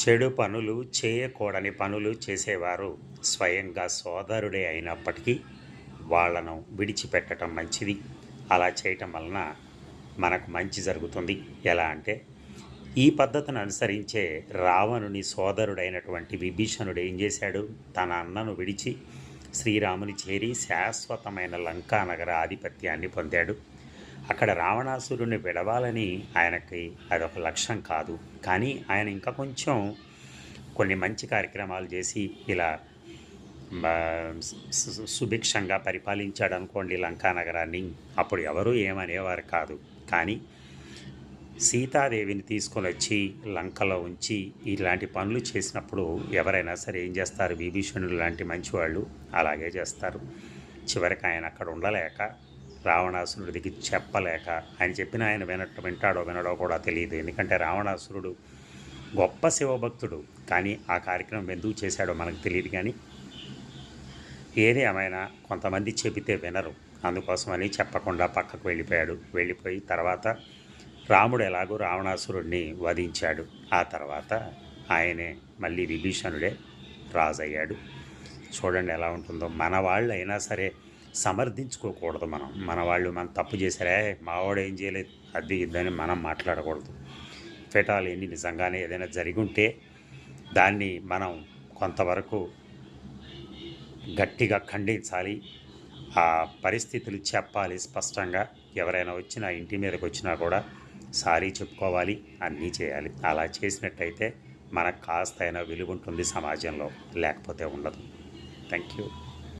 చెడు పనులు చేయకూడని పనులు చేసేవారు. స్వయంగా సోదరుడే అయినప్పటికీ వాళ్ళను విడిచిపెట్టడం మంచిది. అలా చేయటం వలన మనకు మంచి జరుగుతుంది. ఎలా అంటే ఈ పద్ధతిని అనుసరించే రావణుని సోదరుడైనటువంటి విభీషణుడు ఏం చేశాడు? తన అన్నను విడిచి శ్రీరాముని చేరి శాశ్వతమైన లంకా నగర ఆధిపత్యాన్ని పొందాడు. అక్కడ రావణాసురుని విడవాలని ఆయనకి అదొక లక్ష్యం కాదు. కానీ ఆయన ఇంకా కొంచెం కొన్ని మంచి కార్యక్రమాలు చేసి ఇలా సుభిక్షంగా పరిపాలించాడు అనుకోండి లంకా నగరాన్ని అప్పుడు ఎవరూ ఏమనేవారు కాదు. కానీ సీతాదేవిని తీసుకొని వచ్చి లంకలో ఉంచి ఇలాంటి పనులు చేసినప్పుడు ఎవరైనా సరే ఏం చేస్తారు? విభీషణులు లాంటి మంచివాళ్ళు అలాగే చేస్తారు. చివరికి ఆయన అక్కడ ఉండలేక రావణాసురుడికి చెప్పలేక ఆయన చెప్పిన ఆయన వినట్టు వింటాడో వినడో కూడా తెలియదు. ఎందుకంటే రావణాసురుడు గొప్ప శివభక్తుడు. కానీ ఆ కార్యక్రమం ఎందుకు చేశాడో మనకు తెలియదు కానీ ఏది ఏమైనా కొంతమంది చెబితే వినరు. అందుకోసమని చెప్పకుండా పక్కకు వెళ్ళిపోయాడు. వెళ్ళిపోయి తర్వాత రాముడు ఎలాగో రావణాసురుడిని వధించాడు. ఆ తర్వాత ఆయనే మళ్ళీ విభీషణుడే రాజు అయ్యాడు చూడండి ఎలా ఉంటుందో. మన వాళ్ళు అయినా సరే సమర్థించుకోకూడదు మనం. మన వాళ్ళు మనం తప్పు చేశారే మావాడు ఏం చేయలేదు అది ఇదని మనం మాట్లాడకూడదు. ఫెటాలు ఎన్ని నిజంగానే ఏదైనా జరిగి ఉంటే దాన్ని మనం కొంతవరకు గట్టిగా ఖండించాలి. ఆ పరిస్థితులు చెప్పాలి స్పష్టంగా. ఎవరైనా వచ్చినా ఇంటి మీదకి వచ్చినా కూడా సారీ చెప్పుకోవాలి అన్నీ చేయాలి. అలా చేసినట్టయితే మనకు కాస్తైనా విలువ ఉంటుంది సమాజంలో లేకపోతే ఉండదు. Thank you.